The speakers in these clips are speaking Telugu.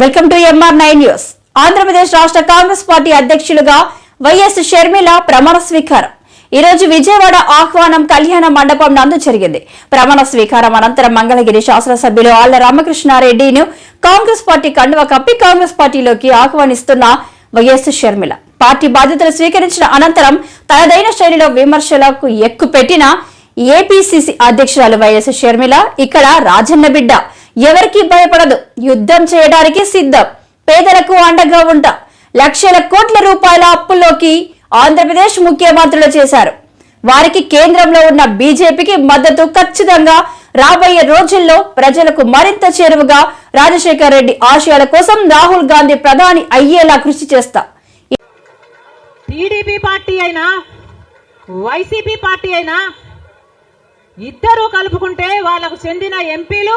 Welcome to MR nine news. Andhra Pradesh రాష్ట్ర కాంగ్రెస్ పార్టీ అధ్యక్షులుగా వైఎస్ షర్మిల ప్రమాణ స్వీకారం. ఈ రోజు విజయవాడ ఆహ్వానం కళ్యాణ మండపం నందు జరిగింది. ప్రమాణ స్వీకారం అనంతరం మంగళగిరి శాసనసభ్యులు ఆళ్ళ రామకృష్ణారెడ్డిను కాంగ్రెస్ పార్టీ కండువ కప్పి కాంగ్రెస్ పార్టీలోకి ఆహ్వానిస్తున్న వైఎస్ షర్మిల. పార్టీ బాధ్యతలు స్వీకరించిన అనంతరం తనదైన శైలిలో విమర్శలకు ఎక్కుపెట్టిన ఏపీసీసీ అధ్యక్షురాలు వైఎస్ షర్మిల ఇక్కడ రాజన్న బిడ్డ. ఎవరికి భయపడదు. యుద్ధం చేయడానికి సిద్ధం. పేదలకు అండగా ఉంటా. లక్షల కోట్ల రూపాయల అప్పుల్లోకి ఆంధ్రప్రదేశ్ ముఖ్యమంత్రులు చేశారు. వారికి కేంద్రంలో ఉన్న బీజేపీకి మద్దతు ఖచ్చితంగా రాబోయే రోజుల్లో ప్రజలకు మరింత చేరువగా రాజశేఖర్ రెడ్డి ఆశయాల కోసం రాహుల్ గాంధీ ప్రధాని అయ్యేలా కృషి చేస్తా. టీడీపీ పార్టీ అయినా వైసీపీ పార్టీ అయినా ఇద్దరు కలుపుకుంటే వాళ్ళకు చెందిన ఎంపీలు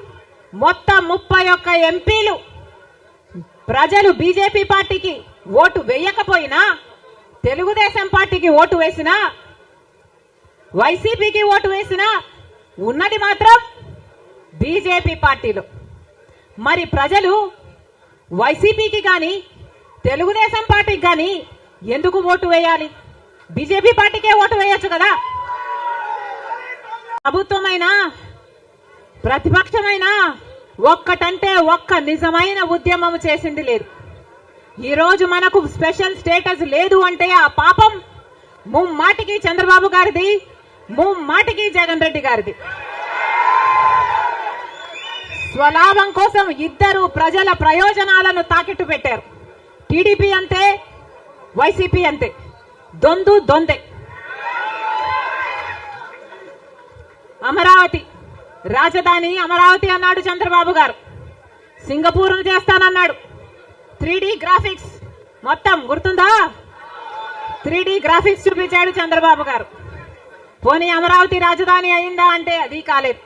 మొత్తం ముప్పై ఒక్క ఎంపీలు. ప్రజలు బీజేపీ పార్టీకి ఓటు వేయకపోయినా తెలుగుదేశం పార్టీకి ఓటు వేసినా వైసీపీకి ఓటు వేసినా ఉన్నది మాత్రం బీజేపీ పార్టీలు. మరి ప్రజలు వైసీపీకి కానీ తెలుగుదేశం పార్టీకి కానీ ఎందుకు ఓటు వేయాలి? బీజేపీ పార్టీకే ఓటు వేయొచ్చు కదా? ప్రభుత్వమైనా ప్రతిపక్షమైన ఒక్కటంటే ఒక్క నిజమైన ఉద్యమం చేసింది లేదు. ఈ రోజు మనకు స్పెషల్ స్టేటస్ లేదు అంటే ఆ పాపం ముమ్మాటికి చంద్రబాబు గారిది ముమ్మాటికి జగన్ రెడ్డి గారిది. స్వలాభం కోసం ఇద్దరు ప్రజల ప్రయోజనాలను తాకిట్టు పెట్టారు. టీడీపీ అంతే వైసీపీ అంతే. దొందు దొందే. అమరావతి రాజధాని అమరావతి అన్నాడు చంద్రబాబు గారు. సింగపూర్ చేస్తానన్నాడు. Three graphics. మొత్తం గుర్తుందా? త్రీ గ్రాఫిక్స్ చూపించాడు చంద్రబాబు గారు. పోనీ అమరావతి రాజధాని అయిందా అంటే అది కాలేదు.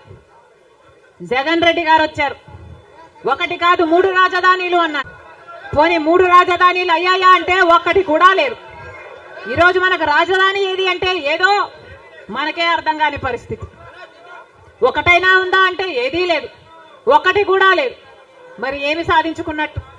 జగన్ రెడ్డి గారు వచ్చారు. ఒకటి కాదు మూడు రాజధానిలు అన్నారు. పోనీ మూడు రాజధానీలు అయ్యాయా అంటే ఒక్కటి కూడా లేదు. ఈరోజు మనకు రాజధాని ఏది అంటే ఏదో మనకే అర్థం కాని పరిస్థితి. ఒకటైనా ఉందా అంటే ఏదీ లేదు. ఒకటి కూడా లేదు. మరి ఏమి సాధించుకున్నట్టు?